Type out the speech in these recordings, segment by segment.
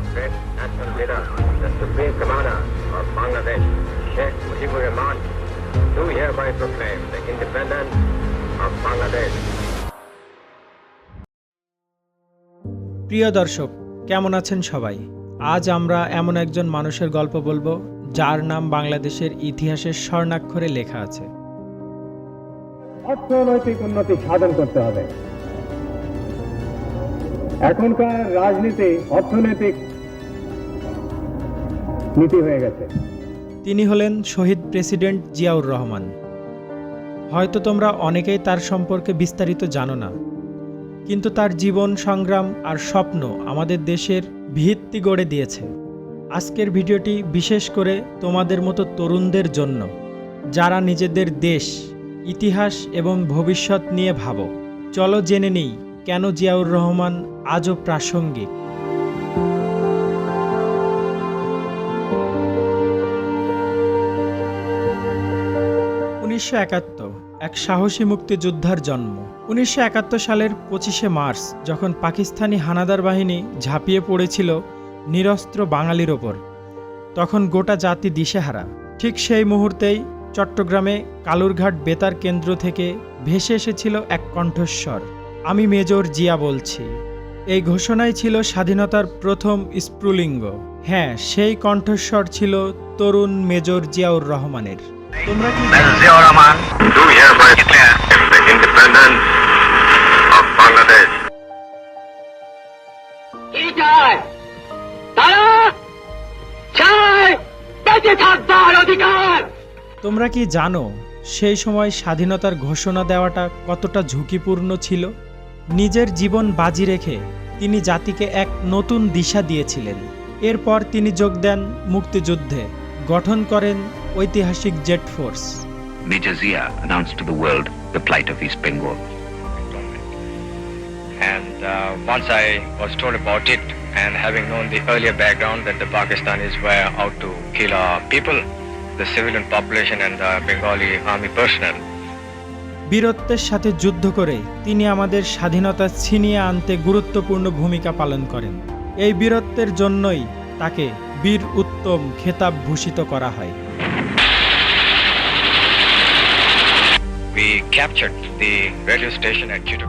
our great national leader, the Supreme Commander of Bangladesh, Sheikh Mujibur Rahman, do hereby proclaim the independence of Bangladesh. প্রিয় দর্শক কেমন আছেন সবাই আজ আমরা এমন একজন মানুষের গল্প বলব যার নাম বাংলাদেশের ইতিহাসের স্বর্ণাক্ষরে লেখা আছে অর্থনৈতিক উন্নতি সাধন করতে হবে এখনকার রাজনীতি অর্থনৈতিক নীতি হয়ে গেছে। তিনি হলেন শহীদ প্রেসিডেন্ট জিয়াউর রহমান। হয়তো তোমরা অনেকেই তার সম্পর্কে বিস্তারিত জানো না, কিন্তু তার জীবন সংগ্রাম আর স্বপ্ন আমাদের দেশের ভিত্তি গড়ে দিয়েছে। আজকের ভিডিওটি বিশেষ করে তোমাদের মতো তরুণদের জন্য, যারা নিজেদের দেশ, ইতিহাস এবং ভবিষ্যৎ নিয়ে ভাবো। চলো জেনে নেই, কেন জিয়াউর রহমান আজও প্রাসঙ্গিক। উনিশশো একাত্তর, এক সাহসী মুক্তিযোদ্ধার জন্ম। উনিশশো একাত্তর সালের পঁচিশে মার্চ, যখন পাকিস্তানি হানাদার বাহিনী ঝাঁপিয়ে পড়েছিল নিরস্ত্র বাঙালির ওপর, তখন গোটা জাতি দিশেহারা। ঠিক সেই মুহূর্তেই চট্টগ্রামে কালুরঘাট বেতার কেন্দ্র থেকে ভেসে এসেছিল এক কণ্ঠস্বর, আমি মেজর জিয়া বলছি। এই ঘোষণাই ছিল স্বাধীনতার প্রথম স্প্রুলিঙ্গ হ্যাঁ সেই কণ্ঠস্বর ছিল তরুণ মেজর জিয়াউর রহমানের। তোমরা কি Major do hereby declare the independence of Bangladesh. কি চায় তারা চায় বেঁচে থাকবার অধিকার! তোমরা কি জানো সেই সময় স্বাধীনতার ঘোষণা দেওয়াটা কতটা ঝুঁকিপূর্ণ ছিল? নিজের জীবন বাজি রেখে তিনি জাতিকে এক নতুন দিশা দিয়েছিলেন। এরপর তিনি যোগ দেন মুক্তিযুদ্ধে। গঠন করেন ঐতিহাসিক Z force Major Zia announced to the world the plight of East Bengal. And uh, once I was told about it, and having known the earlier background that the Pakistanis were out to kill our people, the civilian population and the Bengali army personnel, বীরত্বের সাথে যুদ্ধ করে তিনি আমাদের স্বাধীনতা ছিনিয়ে আনতে গুরুত্বপূর্ণ ভূমিকা পালন করেন এই বীরত্বের জন্যই তাকে বীর উত্তম খেতাব ভূষিত করা হয়.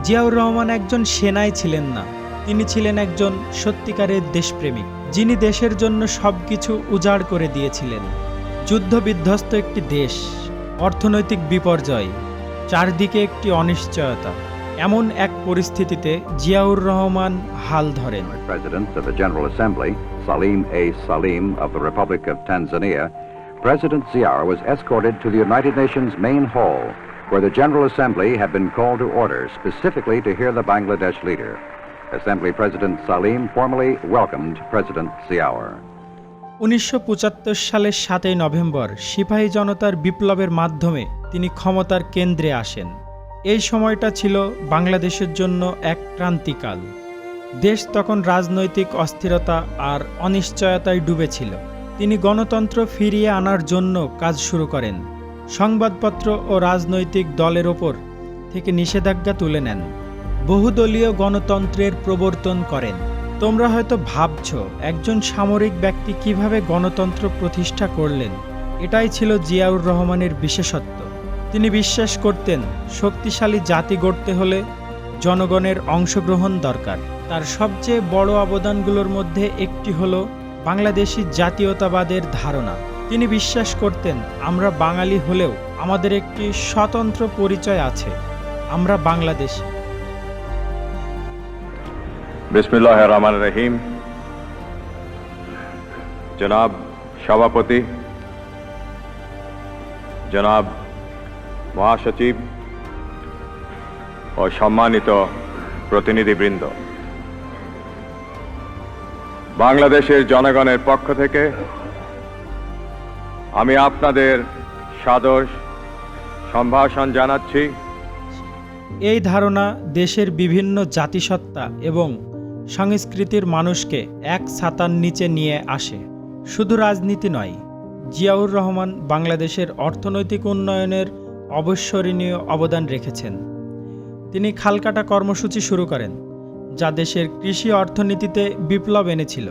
জিয়াউর রহমান একজন সেনায় ছিলেন না তিনি ছিলেন একজন সত্যিকারের দেশপ্রেমিক যিনি দেশের জন্য সবকিছু উজাড় করে দিয়েছিলেন। যুদ্ধ বিধ্বস্ত একটি দেশ অর্থনৈতিক বিপর্যয় চারদিকে একটি অনিশ্চয়তা। এমন এক পরিস্থিতিতে জিয়াউর রহমান হাল ধরেন president general assembly Salim A Salim of the republic of Tanzania president Zia was escorted to the United Nations main hall the General Assembly had been called to order specifically to hear the Bangladesh leader. Assembly President Salim formally welcomed President Ziaur. উনিশশো পঁচাত্তর সালের সাতই November সিপাহী জনতার বিপ্লবের মাধ্যমে তিনি ক্ষমতার কেন্দ্রে আসেন এই সময়টা ছিল বাংলাদেশের জন্য এক ক্রান্তিকাল। দেশ তখন রাজনৈতিক অস্থিরতা আর অনিশ্চয়তায় ডুবেছিল। তিনি গণতন্ত্র ফিরিয়ে আনার জন্য কাজ শুরু করেন। সংবাদপত্র ও রাজনৈতিক দলের ওপর থেকে নিষেধাজ্ঞা তুলে নেন। বহুদলীয় গণতন্ত্রের প্রবর্তন করেন। তোমরা হয়তো ভাবছ, একজন সামরিক ব্যক্তি কীভাবে গণতন্ত্র প্রতিষ্ঠা করলেন? এটাই ছিল জিয়াউর রহমানের বিশেষত্ব। তিনি বিশ্বাস করতেন, শক্তিশালী জাতি গড়তে হলে জনগণের অংশগ্রহণ দরকার। তার সবচেয়ে বড় অবদানগুলোর মধ্যে একটি হলো বাংলাদেশি জাতীয়তাবাদের ধারণা। তিনি বিশ্বাস করতেন, আমরা বাঙালি হলেও আমাদের একটি স্বতন্ত্র পরিচয় আছে, আমরা বাংলাদেশি। বিসমিল্লাহ রহমান রহিম। জনাব সভাপতি, জনাব মহাসচিব ও সম্মানিত প্রতিনিধিবৃন্দ, বাংলাদেশের জনগণের পক্ষ থেকে আমি আপনাদের সাদর সম্ভাষণ জানাচ্ছি। এই ধারণা দেশের বিভিন্ন জাতিসত্তা এবং সংস্কৃতির মানুষকে এক ছাতার নিচে নিয়ে আসে। শুধু রাজনীতি নয়, জিয়াউর রহমান বাংলাদেশের অর্থনৈতিক উন্নয়নের অবসরণীয় অবদান রেখেছেন। তিনি খালকাটা কর্মসূচি শুরু করেন, যা দেশের কৃষি অর্থনীতিতে বিপ্লব এনেছিল।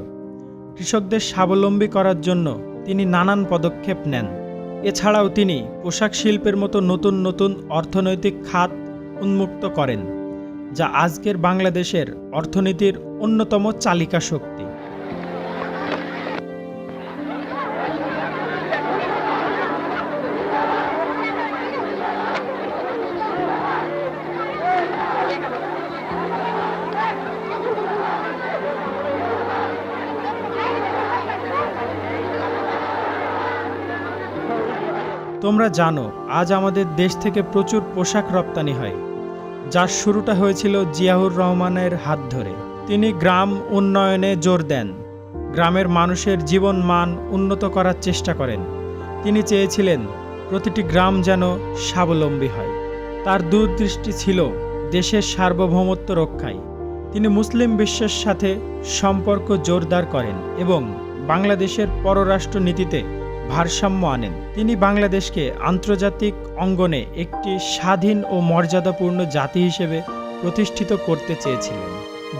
কৃষকদের স্বাবলম্বী করার জন্য তিনি নানান পদক্ষেপ নেন। এছাড়াও তিনি পোশাক শিল্পের মতো নতুন নতুন অর্থনৈতিক খাত উন্মুক্ত করেন, যা আজকের বাংলাদেশের অর্থনীতির অন্যতম চালিকা শক্তি তোমরা জানো, আজ আমাদের দেশ থেকে প্রচুর পোশাক রপ্তানি হয়। যার শুরুটা হয়েছিল জিয়াউর রহমানের হাত ধরে। তিনি গ্রাম উন্নয়নে জোর দেন। গ্রামের মানুষের জীবন মান উন্নত করার চেষ্টা করেন। তিনি চেয়েছিলেন, প্রতিটি গ্রাম যেন স্বাবলম্বী হয়। তার দূরদৃষ্টি ছিল দেশের সার্বভৌমত্ব রক্ষায়। তিনি মুসলিম বিশ্বের সাথে সম্পর্ক জোরদার করেন এবং বাংলাদেশের পররাষ্ট্র নীতিতে ভারসাম্য আনেন। তিনি বাংলাদেশকে আন্তর্জাতিক অঙ্গনে একটি স্বাধীন ও মর্যাদাপূর্ণ জাতি হিসেবে প্রতিষ্ঠিত করতে চেয়েছিলেন।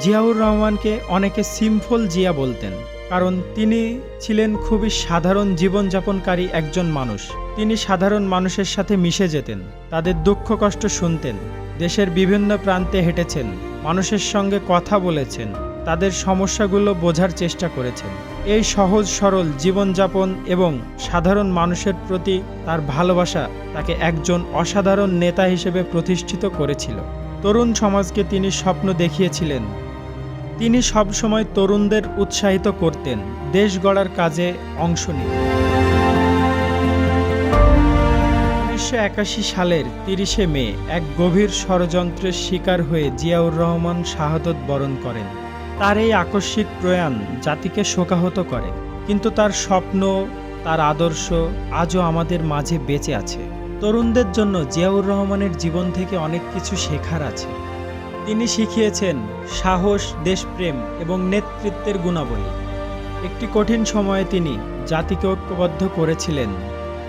জিয়াউর রহমানকে অনেকে সিম্পল জিয়া বলতেন, কারণ তিনি ছিলেন খুবই সাধারণ জীবনযাপনকারী একজন মানুষ। তিনি সাধারণ মানুষের সাথে মিশে যেতেন, তাদের দুঃখ কষ্ট শুনতেন, দেশের বিভিন্ন প্রান্তে হেঁটেছেন, মানুষের সঙ্গে কথা বলেছেন, তাদের সমস্যাগুলো বোঝার চেষ্টা করেছেন। এই সহজ, সরল জীবনযাপন এবং সাধারণ মানুষের প্রতি তার ভালোবাসা তাকে একজন অসাধারণ নেতা হিসেবে প্রতিষ্ঠিত করেছিল। তরুণ সমাজকে তিনি স্বপ্ন দেখিয়েছিলেন। তিনি সবসময় তরুণদের উৎসাহিত করতেন। দেশ গড়ার কাজে অংশ নিতে উনিশশো একাশি সালের তিরিশে মে এক গভীর ষড়যন্ত্রের শিকার হয়ে জিয়াউর রহমান শাহাদত বরণ করেন। তার এই আকস্মিক প্রয়াণ জাতিকে শোকাহত করে। কিন্তু তার স্বপ্ন, তার আদর্শ আজও আমাদের মাঝে বেঁচে আছে। তরুণদের জন্য জিয়াউর রহমানের জীবন থেকে অনেক কিছু শেখার আছে। তিনি শিখিয়েছেন সাহস, দেশপ্রেম এবং নেতৃত্বের গুণাবলী। একটি কঠিন সময়ে তিনি জাতিকে ঐক্যবদ্ধ করেছিলেন,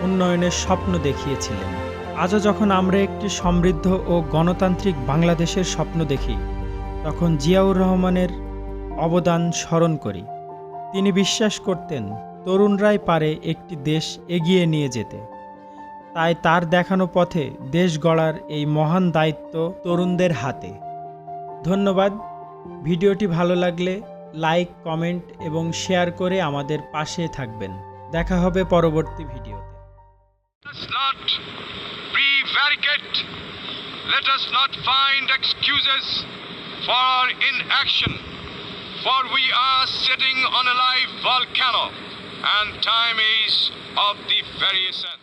উন্নয়নের স্বপ্ন দেখিয়েছিলেন। আজও যখন আমরা একটি সমৃদ্ধ ও গণতান্ত্রিক বাংলাদেশের স্বপ্ন দেখি, তখন জিয়াউর রহমানের অবদান স্মরণ করি। তিনি বিশ্বাস করতেন, তরুণরাই পারে একটি দেশ এগিয়ে নিয়ে যেতে। তাই তার দেখানো পথে দেশ গড়ার এই মহান দায়িত্ব তরুণদের হাতে। ধন্যবাদ। ভিডিওটি ভালো লাগলে লাইক, কমেন্ট এবং শেয়ার করে আমাদের পাশে থাকবেন। দেখা হবে পরবর্তী ভিডিওতে। Inaction. For we are sitting on a live volcano, and time is of the very essence.